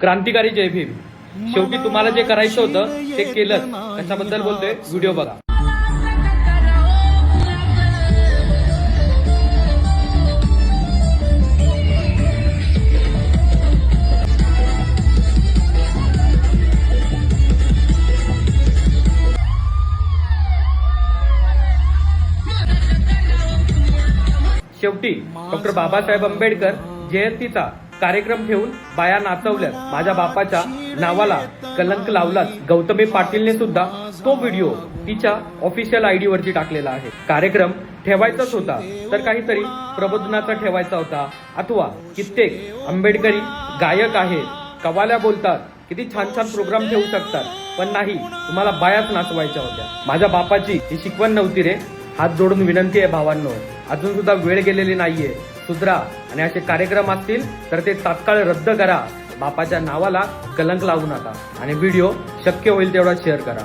क्रांतिकारी जय भीम. शेवटी तुम्हाला जे करायचं होतं ते केलं त्याच्याबद्दल बोलतोय. व्हिडिओ बघा. शेवटी डॉक्टर बाबासाहेब आंबेडकर जयंतीचा कार्यक्रम ठेवून बाया नाचवल्यात. माझ्या बापाच्या नावाला कलंक लावलाच गौतमी पाटीलने सुद्धा तो व्हिडिओ तिच्या ऑफिशियल आयडी वरती टाकलेला आहे. कार्यक्रम ठेवायचाच होता. तर काहीतरी प्रबोधनाचा ठेवायचा होता. अथवा कित्येक आंबेडकरी गायक आहेत. कवाल्या बोलतात. किती छान छान प्रोग्राम ठेवू शकतात. पण नाही तुम्हाला बायाच नाचवायच्या होत्या. माझ्या बापाची ही शिकवण नव्हती रे. हात जोडून विनंती आहे भावांनो. अजून सुद्धा वेळ गेलेली नाहीये. सुधरा आणि असे कार्यक्रम असतील तर ते तात्काळ रद्द करा. बापाच्या नावाला कलंक लावू नका आणि व्हिडिओ शक्य होईल तेवढा शेअर करा.